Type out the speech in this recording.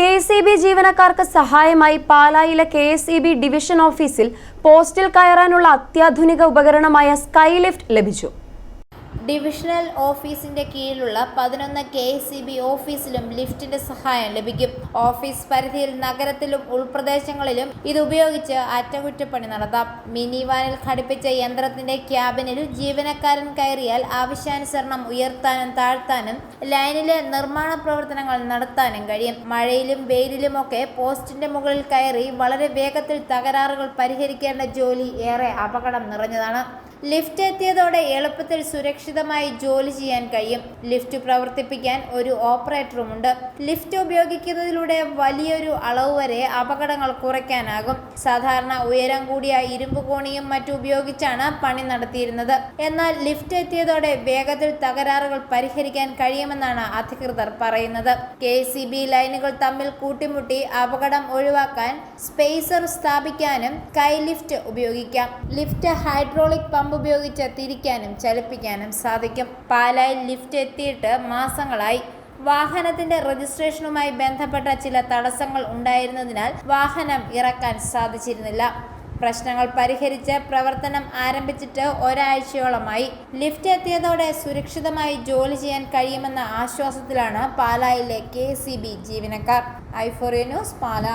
K S E B ജീവനക്കാർക്ക് സഹായമായി പാലായിലെ K S E B division ഓഫീസിൽ പോസ്റ്റിൽ കയറാനുള്ള അത്യാധുനിക ഉപകരണമായ സ്കൈ ലിഫ്റ്റ് ലഭിച്ചു. ഡിവിഷണൽ ഓഫീസിന്റെ കീഴിലുള്ള പതിനൊന്ന് കെ സി ബി ഓഫീസിലും ലിഫ്റ്റിന്റെ സഹായം ലഭിക്കും. ഓഫീസ് പരിധിയിൽ നഗരത്തിലും ഉൾപ്രദേശങ്ങളിലും ഇത് ഉപയോഗിച്ച് അറ്റകുറ്റപ്പണി നടത്താം. മിനി വാനിൽ ഘടിപ്പിച്ച യന്ത്രത്തിന്റെ ക്യാബിനിൽ ജീവനക്കാരൻ കയറിയാൽ ആവശ്യാനുസരണം ഉയർത്താനും താഴ്ത്താനും ലൈനിലെ നിർമ്മാണ പ്രവർത്തനങ്ങൾ നടത്താനും കഴിയും. മഴയിലും വെയിലിലുമൊക്കെ പോസ്റ്റിന്റെ മുകളിൽ കയറി വളരെ വേഗത്തിൽ തകരാറുകൾ പരിഹരിക്കേണ്ട ജോലി ഏറെ അപകടം നിറഞ്ഞതാണ്. ലിഫ്റ്റ് എത്തിയതോടെ എളുപ്പത്തിൽ സുരക്ഷിതമായി ജോലി ചെയ്യാൻ കഴിയും. ലിഫ്റ്റ് പ്രവർത്തിപ്പിക്കാൻ ഒരു ഓപ്പറേറ്ററുമുണ്ട്. ലിഫ്റ്റ് ഉപയോഗിക്കുന്നതിലൂടെ വലിയൊരു അളവ് വരെ അപകടങ്ങൾ കുറയ്ക്കാനാകും. സാധാരണ ഉയരം കൂടിയ ഇരുമ്പ് കോണിയും മറ്റും ഉപയോഗിച്ചാണ് പണി നടത്തിയിരുന്നത്. എന്നാൽ ലിഫ്റ്റ് എത്തിയതോടെ വേഗത്തിൽ തകരാറുകൾ പരിഹരിക്കാൻ കഴിയുമെന്നാണ് അധികൃതർ പറയുന്നത്. കെ സി ബി ലൈനുകൾ തമ്മിൽ കൂട്ടിമുട്ടി അപകടം ഒഴിവാക്കാൻ സ്പേസർ സ്ഥാപിക്കാനും കൈ ലിഫ്റ്റ് ഉപയോഗിക്കാം. ലിഫ്റ്റ് ഹൈഡ്രോളിക് പമ്പ് ഉപയോഗിച്ച് തിരിക്കാനും ചലിപ്പിക്കാനും സാധിക്കും. പാലായിൽ ലിഫ്റ്റ് എത്തിയിട്ട് മാസങ്ങളായി വാഹനത്തിന്റെ രജിസ്ട്രേഷനുമായി ബന്ധപ്പെട്ട ചില തടസ്സങ്ങൾ ഉണ്ടായിരുന്നതിനാൽ വാഹനം ഇറക്കാൻ സാധിച്ചിരുന്നില്ല. പ്രശ്നങ്ങൾ പരിഹരിച്ച് പ്രവർത്തനം ആരംഭിച്ചിട്ട് ഒരാഴ്ചയോളമായി. ലിഫ്റ്റ് എത്തിയതോടെ സുരക്ഷിതമായി ജോലി ചെയ്യാൻ കഴിയുമെന്ന ആശ്വാസത്തിലാണ് പാലായിലെ കെ ജീവനക്കാർ. ഐഫോറിയ ന്യൂസ് പാല.